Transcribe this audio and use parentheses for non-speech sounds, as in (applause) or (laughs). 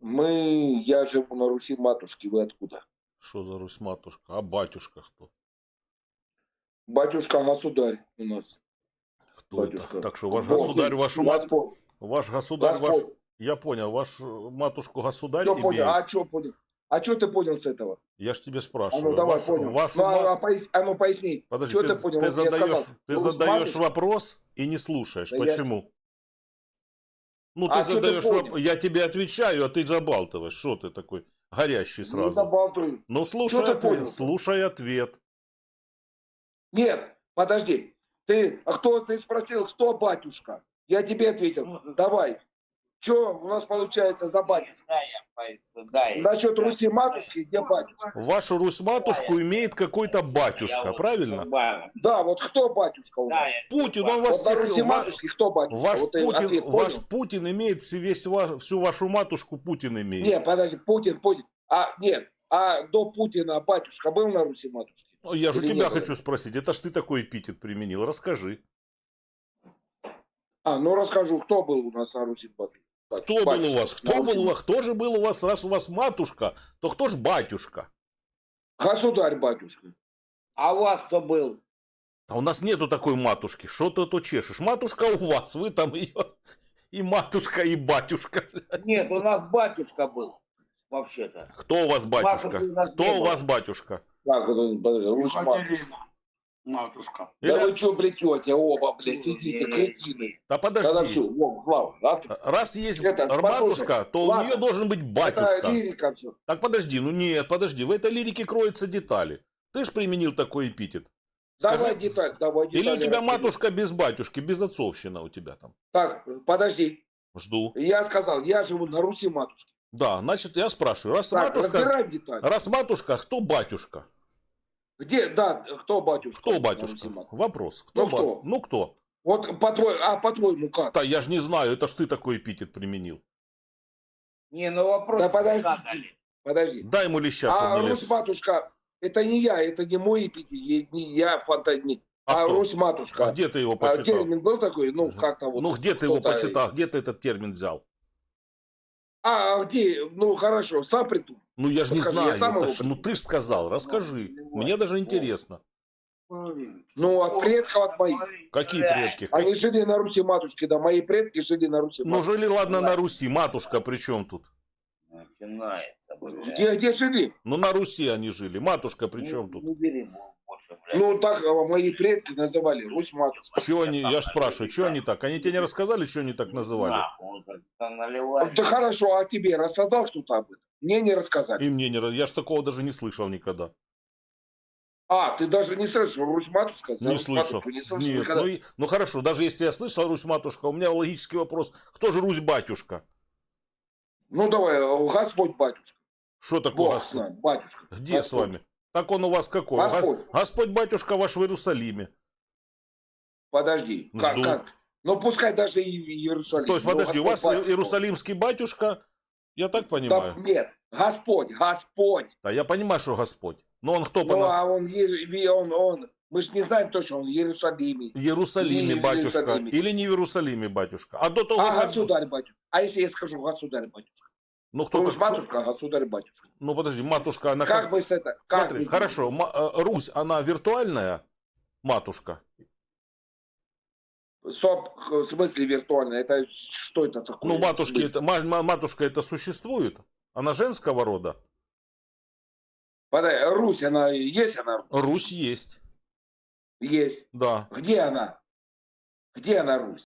Мы, я живу на Руси матушки, вы откуда? Что за Русь матушка? А батюшка кто? Батюшка государь у нас. Кто Батюшка. это? Так что ваш Бог, государь, вашу Господь. ваш государь, ваш... Господь. Я понял, ваш матушку государь понял? имеет. А что понял? А что ты понял с этого? Я ж тебе А спрашиваю. ну давай, вашу, понял. вашу ну, а, а пояс- а ну поясни. Подожди, что ты, ты понял? ты Вот я задаешь, ты задаешь вопрос и не слушаешь. Да я- Почему? Ну, ты А ты задаешь вопрос, я тебе отвечаю, а ты забалтываешь. Что ты такой горящий сразу? забалтывай. Ну, слушай Чё ты ответ. понял? Слушай ответ. Нет, подожди. Ты, а кто, ты спросил, кто батюшка? Я тебе ответил. Давай. Что у нас получается за я- Насчет Руси матушки, где батюшка? Вашу Русь-матушку имеет какой-то батюшка, вот правильно? Да, вот кто батюшка у нас? Путин, он Вот вас на всех... Матушки кто батюшка? Ваш вот Путин, ответ ваш? Путин имеет весь всю вашу матушку Путин имеет. Нет, подожди, Путин, Путин. А, нет, а до Путина батюшка был на Руси матушке? Ну, Я же тебя не было? хочу спросить, это ж ты такой эпитет применил, расскажи. А, ну расскажу, кто был у нас на Руси батюшка? Кто был у вас? Кто Руси был у вас? Кто же был у вас? Раз у вас матушка, то кто ж батюшка? Государь батюшка. А у вас кто был? А у нас нету такой матушки. Что ты то чешешь? Матушка у вас, вы там ее (laughs) и матушка, и батюшка. Нет, у нас батюшка был. Вообще-то. Кто у вас батюшка? Матушки у нас Кто у было. вас батюшка? Так, вот, подожди, Русь матушка. Екатерина, матушка. Да Или- вы что плетете оба, блядь, сидите, кретины. Да подожди. все, вот, Слава, а ты- Раз есть Это, матушка, послушай, то у ладно. нее должен быть это батюшка. лирика все. Так подожди, ну нет, подожди, в этой лирике кроются детали. Ты ж применил такой эпитет. Давай Скажи, деталь, давай деталь. Или у тебя матушка без батюшки, без отцовщина у тебя там? Так, подожди. Жду. Я сказал, я живу на Руси матушки. Да, значит, я спрашиваю, раз Так, матушка, раз матушка, кто батюшка? Где, да, кто батюшка? Кто батюшка? Вопрос. Кто Ну, ба- кто? Ну кто? Вот по-твоему, а по-твоему как? Да я же не знаю, это ж ты такой эпитет применил. Не, ну вопрос Да подожди. задали. Подожди. Дай ему леща, А Русь матушка, это не я, это не мой эпитет, я- не я фантазии. А А, кто? Русь матушка. А где ты его А почитал? термин был такой, ну как-то вот. Ну где ты его почитал? Где ты этот термин взял? А, а где? Ну хорошо, сам придумал. Ну я же не знаю. сам это ж- ну ты ж сказал, расскажи. Мне даже интересно. Ну, от предков от моих. Какие предки? Они жили на Руси матушки, да, мои предки жили на Руси Ну матушки. жили, ладно, на Руси. Матушка при чем тут? Начинается, блядь. Где, где жили? Ну на Руси они жили. Матушка при чем Ну, тут? Не бери больше, блядь. Ну, так а, мои предки называли Русь матушка. Че они, я ж спрашиваю, что они так? Они тебе не рассказали, что они так называли? Нахуй, вот это наливай. Да хорошо, а тебе рассказал кто-то об этом? Мне не рассказали. И мне не, я ж такого даже не слышал никогда. А, ты даже не слышал, Русь матушка? За Не слышал. не слышал Нет, никогда? ну, ну хорошо, даже если я слышал Русь матушка, у меня логический вопрос. Кто же Русь батюшка? Ну, давай, э, Господь батюшка. Что такое Бог с Господь? нами, батюшка. Где с Господь. вами? Так он у вас какой? Гос- Господь. Господь батюшка ваш в Иерусалиме. Подожди, как, Жду. как? Ну, пускай даже и Иерусалим. То есть, подожди, у вас Господь иерусалимский батюшка, я так понимаю. нет, Господь, Господь. Да, я понимаю, что Господь. Но он кто Ну, на- а он, он, он, мы же не знаем точно, он в Иерусалиме. В Иерусалиме в батюшка Иерусалиме. или не в Иерусалиме батюшка? А до того, А как... государь батюшка. А если я скажу государь батюшка? Ну, кто Русь матушка, а государь батюшка. Ну, подожди, матушка, она Как бы с это... Как Смотри, хорошо, э, Русь, она виртуальная матушка? Сделать? Стоп, в смысле виртуально? Это что это такое? Ну, матушки, это, ма- ма- матушка это существует? Она женского рода? Подожди, Русь, она есть она? Русь есть, Есть. да. Где она? Где она, Русь?